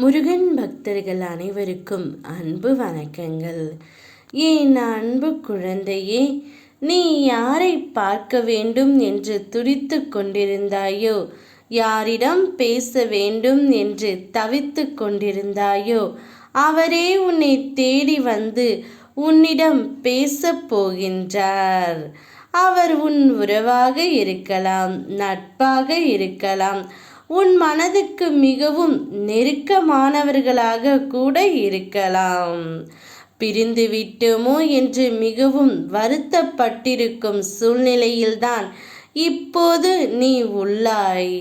முருகன் பக்தர்கள் அனைவருக்கும் அன்பு வணக்கங்கள். என் அன்பு குழந்தையே நீ யாரை பார்க்க வேண்டும் என்று துடித்து கொண்டிருந்தாயோ யாரிடம் பேச வேண்டும் என்று தவித்து கொண்டிருந்தாயோ அவரே உன்னை தேடி வந்து உன்னிடம் பேசப் போகின்றார். அவர் உன் உறவாக இருக்கலாம் நட்பாக இருக்கலாம் உன் மனதுக்கு மிகவும் நெருக்கமானவர்களாக கூட இருக்கலாம். பிரிந்து விட்டோமோ என்று மிகவும் வருத்தப்பட்டிருக்கும் சூழ்நிலையில்தான் இப்போது நீ உள்ளாய்.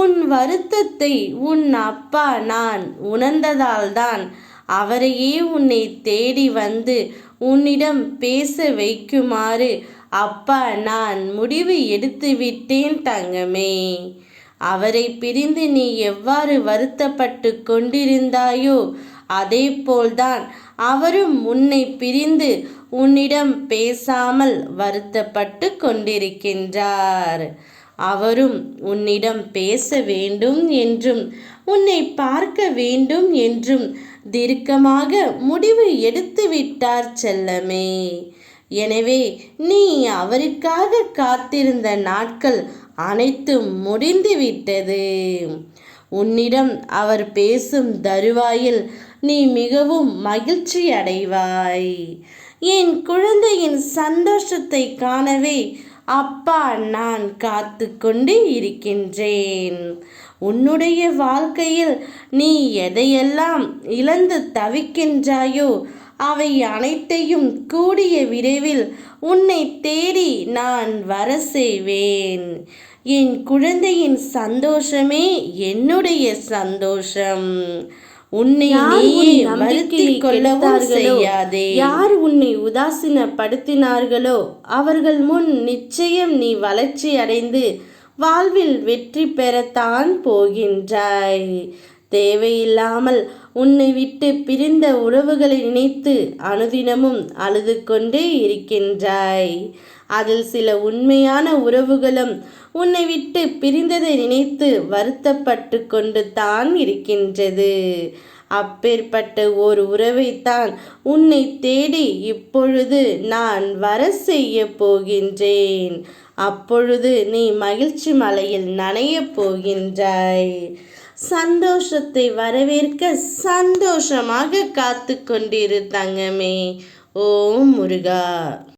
உன் வருத்தத்தை உன் அப்பா நான் உணர்ந்ததால்தான் அவரையே உன்னை தேடி வந்து உன்னிடம் பேச வைக்குமாறு அப்பா நான் முடிவு எடுத்து விட்டேன் தங்கமே. அவரை பிரிந்து நீ எவ்வாறு வருத்தப்பட்டு கொண்டிருந்தாயோ அதே போல்தான் அவரும் உன்னை பிரிந்து உன்னிடம் பேசாமல் வருத்தப்பட்டு கொண்டிருக்கின்றார். அவரும் உன்னிடம் பேச வேண்டும் என்றும் உன்னை பார்க்க வேண்டும் என்றும் தீர்க்கமாக முடிவு எடுத்துவிட்டார் செல்லமே. எனவே நீ அவருக்காக காத்திருந்த நாட்கள் அனைத்தும் முடிந்துவிட்டது. உன்னிடம் அவர் பேசும் தருவாயில் நீ மிகவும் மகிழ்ச்சி அடைவாய் என் குழந்தையின் சந்தோஷத்தை காணவே அப்பா நான் காத்து கொண்டு இருக்கின்றேன். உன்னுடைய வாழ்க்கையில் நீ எதையெல்லாம் இழந்து தவிக்கின்றாயோ அவை அனைத்தையும் கூடிய விரைவில் உன்னை தேடி நான் வர செய்வேன். என் குழந்தையின் சந்தோஷமே என்னுடைய சந்தோஷம். உன்னை நீயே கொள்ளவும் செய்யாதே. யார் உன்னை உதாசீனப்படுத்தினார்களோ? அவர்கள் முன் நிச்சயம் நீ வளர்ச்சி அடைந்து வாழ்வில் வெற்றி பெறத்தான் போகின்றாய். தேவையில்லாமல் உன்னை விட்டு பிரிந்த உறவுகளை நினைத்து அனுதினமும் அழுது கொண்டே இருக்கின்றாய். அதில் சில உண்மையான உறவுகளும் உன்னை விட்டு பிரிந்ததை நினைத்து வருத்தப்பட்டு கொண்டு தான் இருக்கின்றது. அப்பேற்பட்ட ஒரு உறவைத்தான் உன்னை தேடி இப்பொழுது நான் வர செய்ய போகின்றேன். அப்பொழுது நீ மகிழ்ச்சி மலையில் நனையப் போகின்றாய். சந்தோஷத்தை வரவேற்க சந்தோஷமாக காத்து கொண்டிரு தங்கமே. ஓம் முருகா.